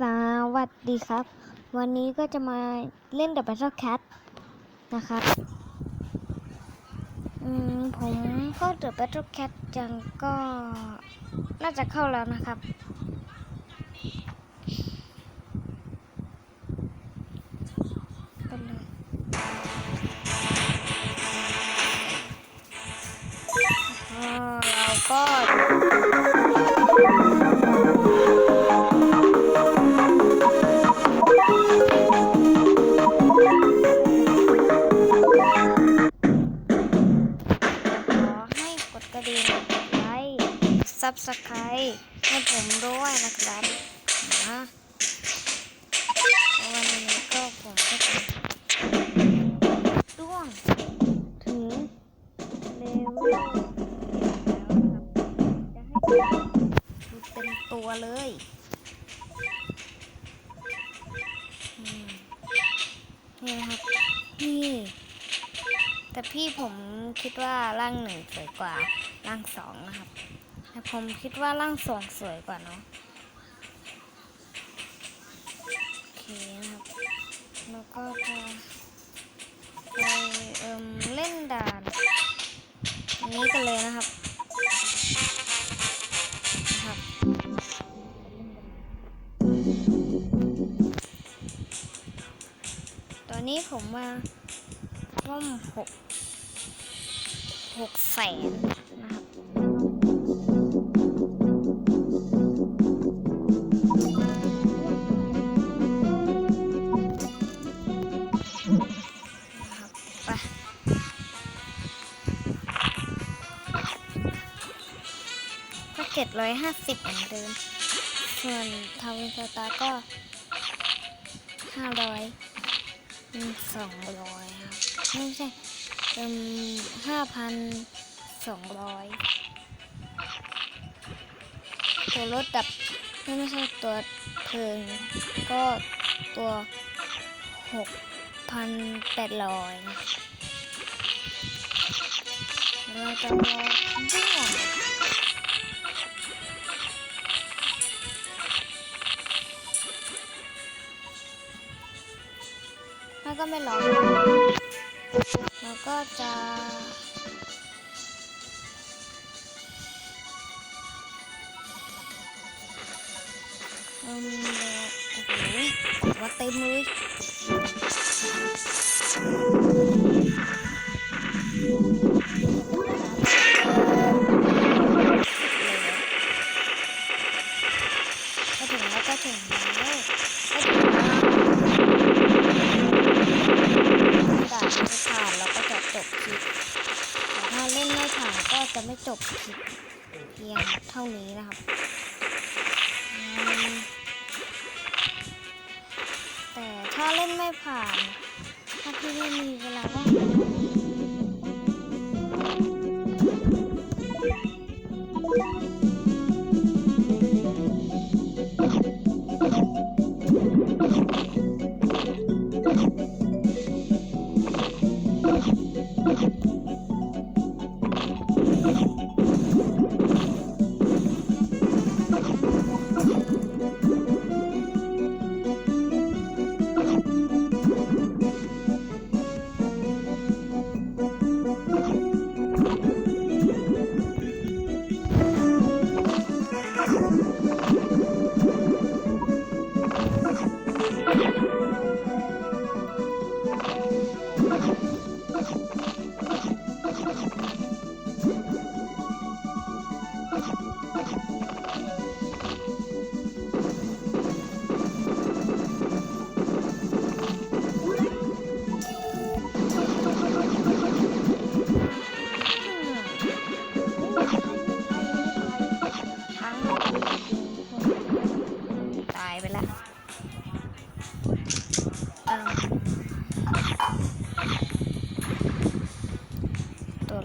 สวัสดีครับ วันนี้ก็จะมาเล่น The Battle Cat นะครับ อืม ผมเข้า The Battle Cat จังก็น่าจะเข้าแล้วนะครับ บสไครต์ให้ผมด้วยนะครับนะวันนี้ก็ผมก็จะด้วงถึงเลเวลแล้วครับจะให้ดูเต็มตัวเลยนี่นะครับนี่แต่พี่ผมคิดว่าร่างหนึ่งสวยกว่าร่างสองนะครับ แต่ผมคิดว่าร่างสองสวยกว่าเนาะโอเคนะครับแล้วก็จะไปเอ่มเล่นด่าน นี้กันเลยนะครับนะครับตอนนี้ผมมาร่วมหกหกแสน 650เหมือนเดิม ส่วนทาวินสตาร์ก็ 500 200 ครับ ไม่ใช่เอิ่ม5,200 ตัวรถดับไม่ใช่ตัวเพลิง ก็ตัว 6,800นะเราจะรอที่หลั ถ้าก็ไม่ร้อแล้วก็จะอืมโอ้โหว่าเต็มเลย เพียงเท่านี้นะครับ แต่ถ้าเล่นไม่ผ่าน ถ้าพี่ไม่มีเวลาว่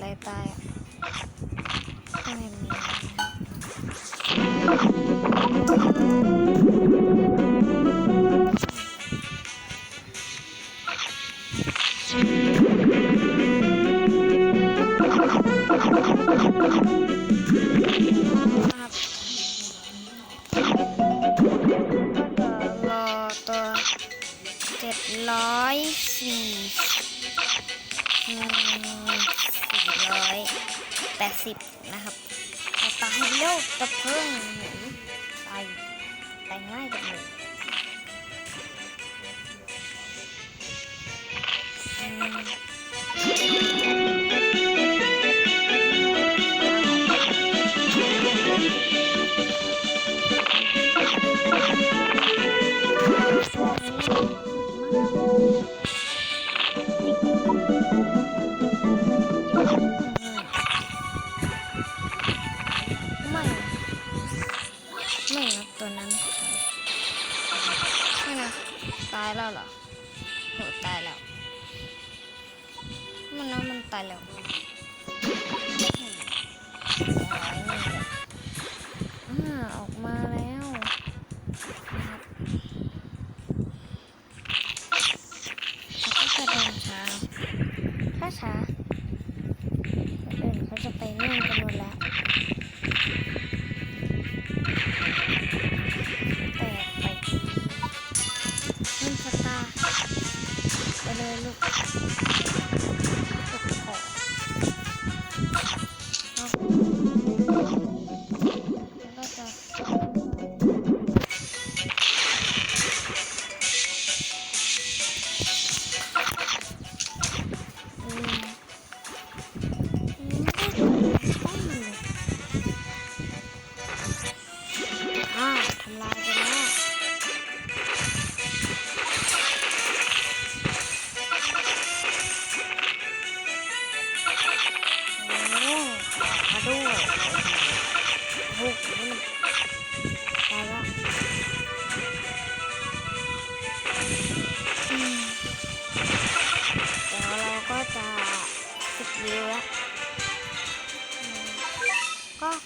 อยไปไม่มีนะ สิบนะครับตายเร็วตะเพิ่งหนีตายตายง่ายจังเลยอืมายแล้วเหรอโหตายแล้ว มันนะมันตายแล้วออกมาแล้วนะครับเขาก็จะเดินช้าถ้าช้าคนอื่นเขาจะไปนู่นกันหมดแล้ว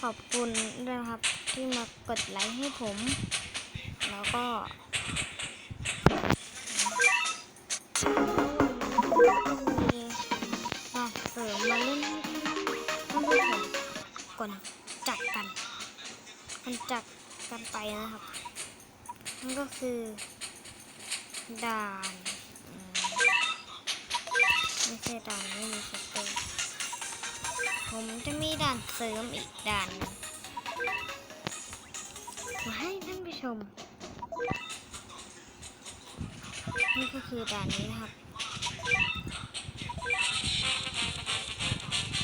ขอบคุณด้วยนะครับที่มากดไลค์ให้ผม แล้วก็มีมาเสริมมาเล่นให้ท่านผู้ชมก่อนจัดกันมันจัดกันไปนะครับนั่นก็คือด่านไม่ใช่ด่านไม่มีส ผมจะมีด่านเสริมอีกด่านมาให้ท่านผู้ชม นี่ก็คือด่านนี้นะครับ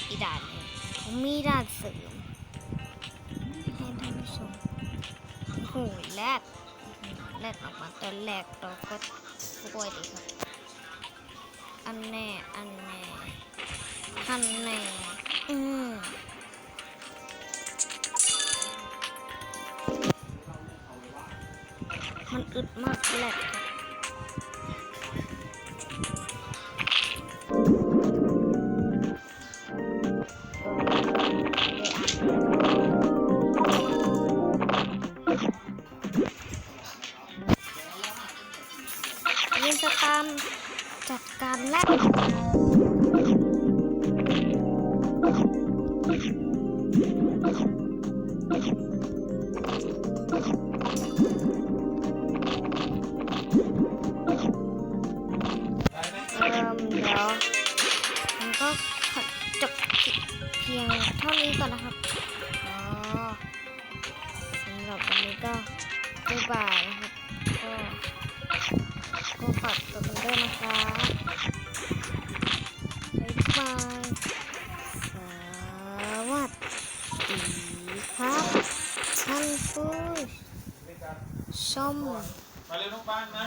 อีด่านนึงผมมีด่านเสริมให้ท่านผู้ชมโอ้โหแรกแรกออกมาตอนแรกเราก็กลัวดีครับ อันแน่ อันแน่ อันแน่ มันอึดมากแหลกครับยินสตามจัดการแลก บ๊ายนะครับก็ก็ฝากตัวกันด้วยนะคะ